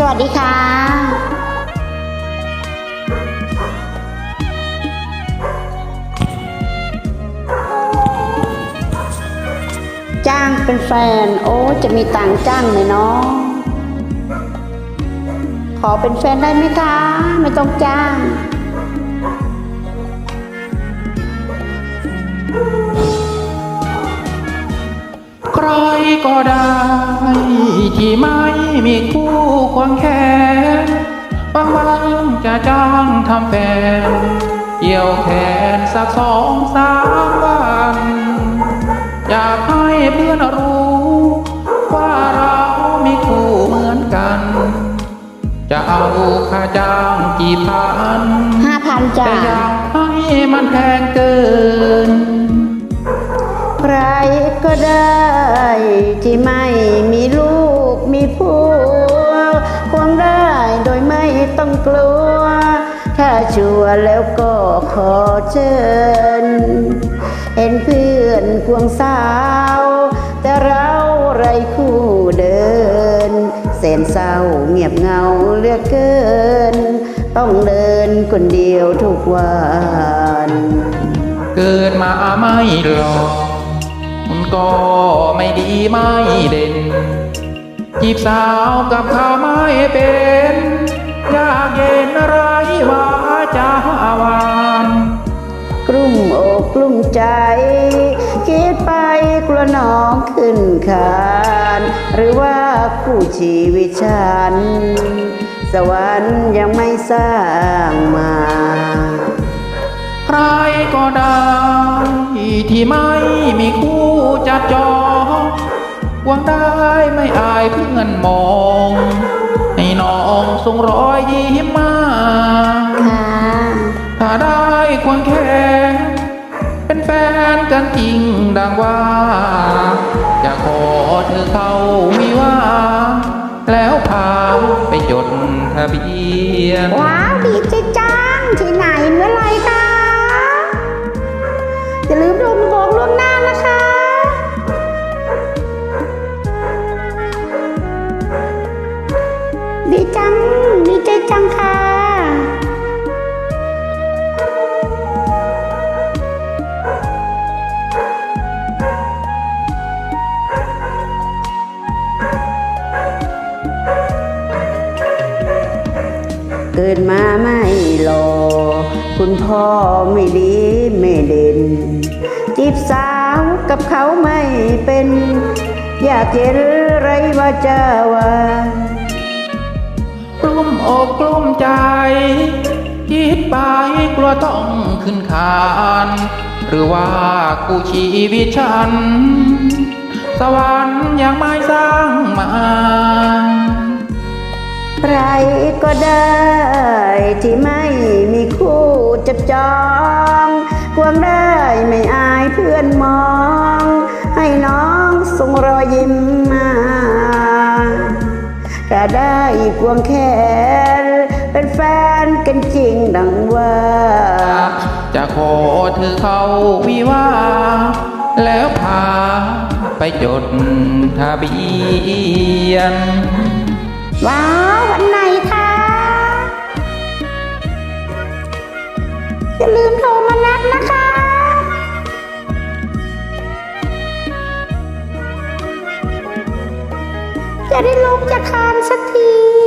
สวัสดีค่ะจ้างเป็นแฟน โอ้ จะมีตังจ้างไหมเนาะขอเป็นแฟนได้ไหมคะ ไม่ต้องจ้าง ใครก็ได้ ที่ไม่มีคู่ควงแขนบางวันจะจ้างทำแฟนเกี่ยวแขนสักสองสามวันอยากให้เพื่อนรู้ ว่าเรามีคู่เหมือนกัน จะเอาค่าจ้างกี่พันห้าพันจ้าแต่อยากให้มันแพงเกิน ใครก็ได้ที่ไม่มีลูก ต้องกลัว ถ้าชัวร์แล้วก็ขอเชิญ เห็นเพื่อนควงสาว แต่เราไรคู่เดินเส้นเศร้าเงียบเงาเลือกเกิน ต้องเดินคนเดียวทุกวัน เกิดมาไม่หล่อมันก็ไม่ดีไม่เด่นจีบสาวกับเขาไม่เป็น ใจ คิดไปกลัวน้องขึ้นคานหรือว่าคู่ชีวิตฉัน สวรรค์ยังไม่สร้างมา ใครก็ได้ที่ไม่มีคู่จัดจองหวังได้ไม่อายเพื่อนมองให้น้องส่งรอยยิ้มมาค่ะถ้าได้ควงแข นเป็นกันจริงดังว่า จะขอเธอเข้าวิวาแล้วพาไปจดทะเบียน ว้าวดีใจจังที่ไหนเมื่อไรคะ อย่าลืมโทรมาบอกล่วงหน้านะคะดีจังดีใจจังค่ะ เกิดมาไม่หล่อคุณพ่อไม่ดีไม่เด่น จีบสาวกับเขาไม่เป็น อยากเห็นไรว่าจะว่ากลุ้มอกกลุ้มใจ คิดไปกลัวต้องขึ้นคาน หรือว่ากู้ชีวิตฉัน สวรรค์ยังไม่สร้างมา ใครก็ได้ ที่ไม่มีคู่จับจอง ควงได้ไม่อายเพื่อนมอง ให้น้องส่งรอยยิ้มมาถ้าได้ควงแขนเป็นแฟนกันจริงดังว่า จะขอเธอเข้าวิวาห์แล้วพาไปจดทะเบียน ว้าววันไหนคะ อย่าลืมโทรมานัดนะคะจะได้ลงจากคานสักที